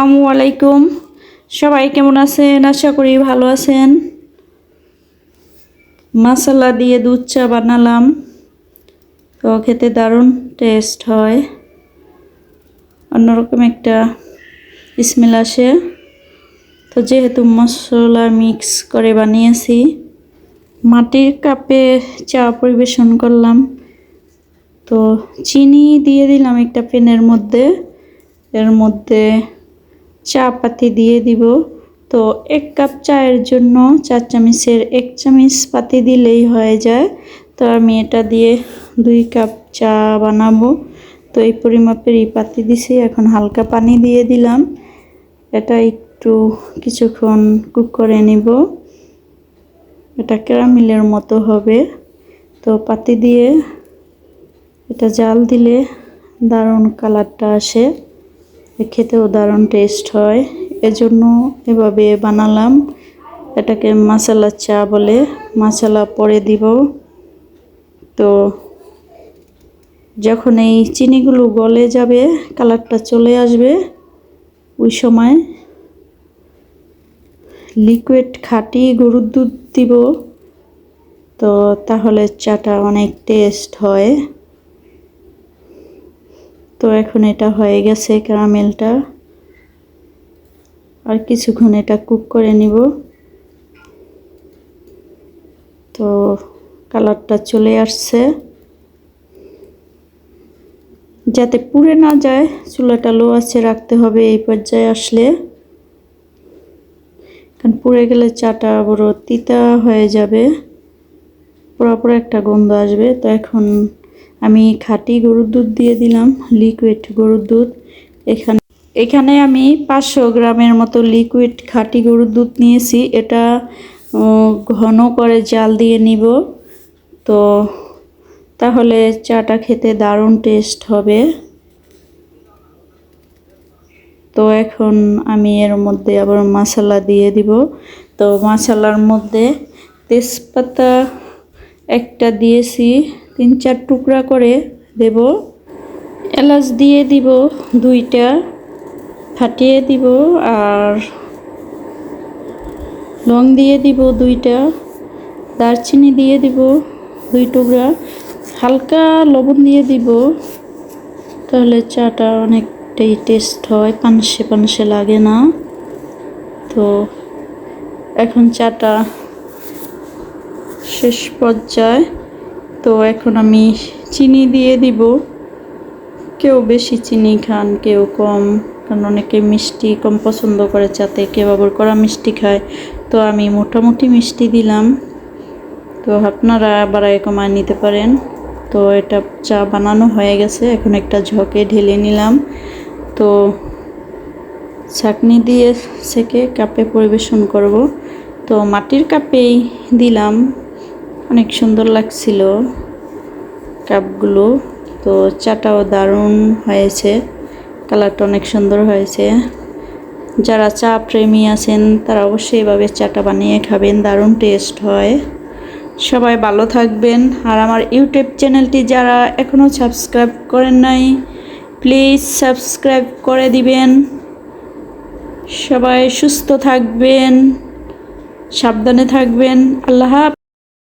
আসসালামু আলাইকুম। সবাই কেমন আছেন? আশা করি ভালো আছেন। মশলা দিয়ে দুধ চা বানালাম। তো খেতে দারুণ টেস্ট হয়। অন্যরকম একটা স্মেল আসে। তো যেহেতু মশলা মিক্স করে বানিয়েছি, মাটির কাপে চা পরিবেশন করলাম। তো চিনি দিয়ে দিলাম একটা পেনের মধ্যে। এর মধ্যে চা পাতি দিয়ে দিব। তো এক কাপ চায়ের জন্য চার চামচের এক চামচ পাতি দিলেই হয়ে যায়। তো আমি এটা দিয়ে দুই কাপ চা বানাবো। তো এই পরিমাপেরই পাতি দিছি, এখন হালকা পানি দিয়ে দিলাম। এটা একটু কিছুক্ষণ কুক করে নিব। এটা ক্যারামিলের মতো হবে। তো পাতি দিয়ে এটা জাল দিলে দারুণ কালারটা আসে। খেতেও দারুণ টেস্ট হয়। এজন্য এভাবে বানালাম। এটাকে মশলা চা বলে। মশলা পরে দিব। তো যখন এই চিনিগুলো গলে যাবে কালারটা চলে আসবে, ওই সময় লিকুইড খাঁটি গরুর দুধ দিব। তো তাহলে চাটা অনেক টেস্ট হয়। তো এখন এটা হয়ে গেছে ক্যারামেলটা। আর কিছুক্ষণ এটা কুক করে নিব। তো কালারটা চলে আসছে। যাতে পুড়ে না যায়, চুলাটা লো আছে রাখতে হবে এই পর্যায়ে আসলে। কারণ পুড়ে গেলে চাটা বড় তিতা হয়ে যাবে পুরো একটা গন্ধ আসবে। তো এখন আমি খাঁটি গরুর দুধ দিয়ে দিলাম লিকুইড গরুর দুধ। এখানে এখানে আমি পাঁচশো গ্রামের মতো লিকুইড খাঁটি গরুর দুধ নিয়েছি। এটা ঘন করে জাল দিয়ে নিব। তো, তাহলে চাটা খেতে দারুণ টেস্ট হবে। তো এখন আমি এর মধ্যে আবার মশলা দিয়ে দিব। তো মশলার মধ্যে তেজপাতা একটা দিয়েছি। তিন চার টুকরা করে দেব। এলাচ দিয়ে দিব দুইটা, ফাটিয়ে দিব আর লং দিয়ে দিব দুইটা, দারচিনি দিয়ে দিব দুই টুকরা, হালকা লবণ দিয়ে দিব তাহলে চাটা অনেকটাই টেস্ট হয়, পানসে পানসে লাগে না। তো এখন চাটা শেষ পর্যায়ে তো এখন আমি চিনি দিয়ে দিব। কেউ বেশি চিনি খান, কেউ কম, কারণ অনেকে মিষ্টি কম পছন্দ করে চাতে কেউ আবার কড়া মিষ্টি খায়। তো আমি মোটামুটি মিষ্টি দিলাম। তো আপনারা বাড়ায় কমায় নিতে পারেন। তো এটা চা বানানো হয়ে গেছে। এখন একটা ঝকে ঢেলে নিলাম। তো ছাকনি দিয়ে সেকে কাপে পরিবেশন করব। তো মাটির কাপেই দিলাম। অনেক সুন্দর লাগছিল কাপগুলো। তো চাটাও দারুণ হয়েছে। কালারটা অনেক সুন্দর হয়েছে। যারা চা প্রেমী আছেন, তারা অবশ্যই এভাবে চাটা বানিয়ে খাবেন, দারুণ টেস্ট হয়। সবাই ভালো থাকবেন। আর আমার ইউটিউব চ্যানেলটি যারা এখনও সাবস্ক্রাইব করেন নাই প্লিজ সাবস্ক্রাইব করে দিবেন। সবাই সুস্থ থাকবেন, সাবধানে থাকবেন। আল্লাহ